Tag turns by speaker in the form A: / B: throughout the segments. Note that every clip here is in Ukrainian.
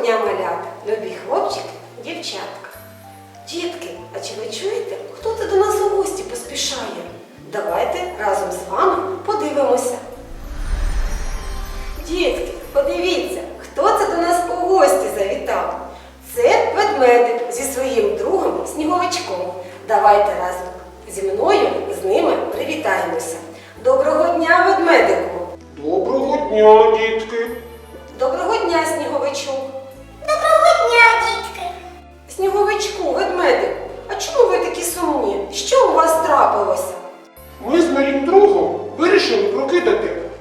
A: дня, малята, любі хлопчики, дівчатка. Дітки, а чи ви чуєте, хто це до нас у гості поспішає? Давайте разом з вами подивимося. Дітки, подивіться, хто це до нас у гості завітав. Це ведмедик зі своїм другом сніговичком. Давайте разом зі мною з ними привітаємося. Доброго дня, ведмедику!
B: Доброго дня, дітки.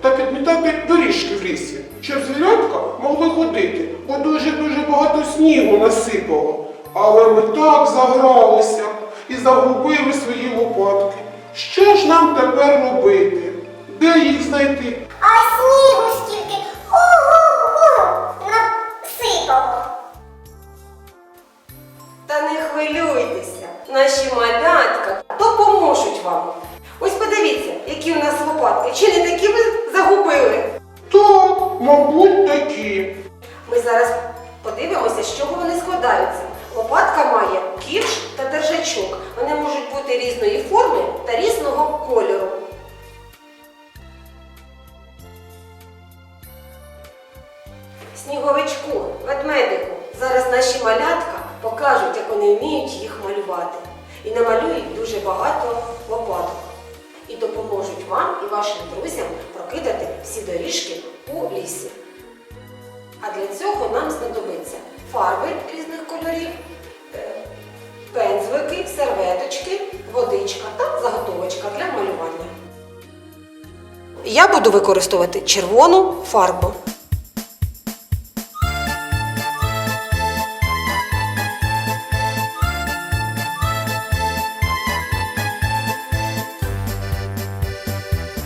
B: Та підмітати доріжки в лісі, щоб звірятка могли ходити, бо дуже-дуже багато снігу насипало. Але ми так загралися і загубили свої лопатки. Що ж нам тепер робити? Де їх знайти?
C: А снігу стільки ого-го насипало.
A: Та не хвилюйтеся, наші малятка допоможуть вам. Ось подивіться, які у нас лопатки. Чи не такі ви загубили?
B: Так, мабуть, такі.
A: Ми зараз подивимося, з чого вони складаються. Лопатка має ківш та держачок. Вони можуть бути різної форми та різного кольору. Сніговичку, ведмедику, зараз наші малятка покажуть, як вони вміють їх малювати. І намалюють дуже багато лопаток. І допоможуть вам і вашим друзям всі доріжки у лісі. А для цього нам знадобиться фарби різних кольорів, е, пензлики, серветочки, водичка та заготовочка для малювання. Я буду використовувати червону фарбу.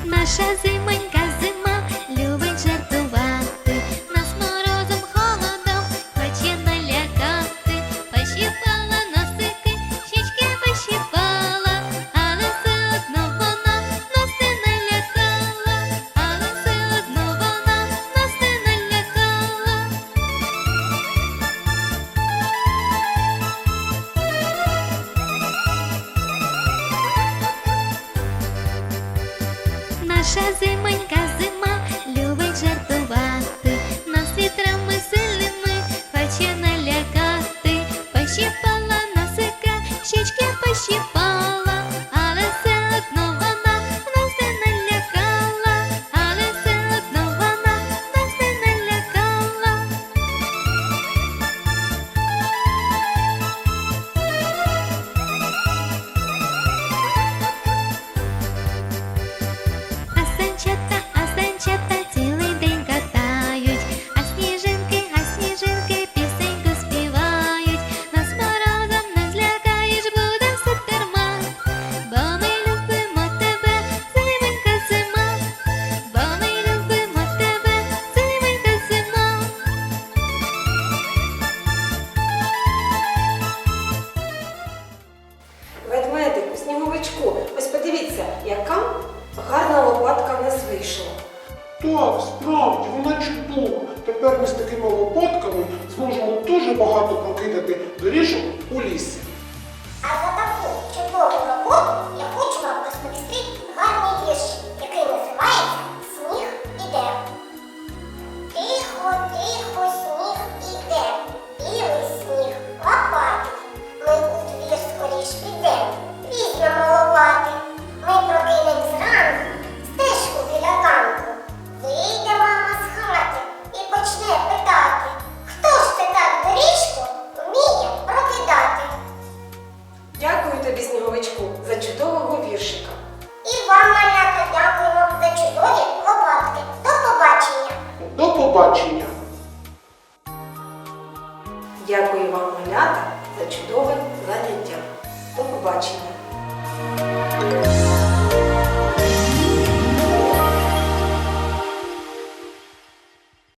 D: Наша
A: chaise яка гарна лопатка в нас вийшла.
B: Так, справді, вона чудова. Тепер ми з такими лопатками зможемо дуже багато прокидати доріжок у лісі.
C: Малята,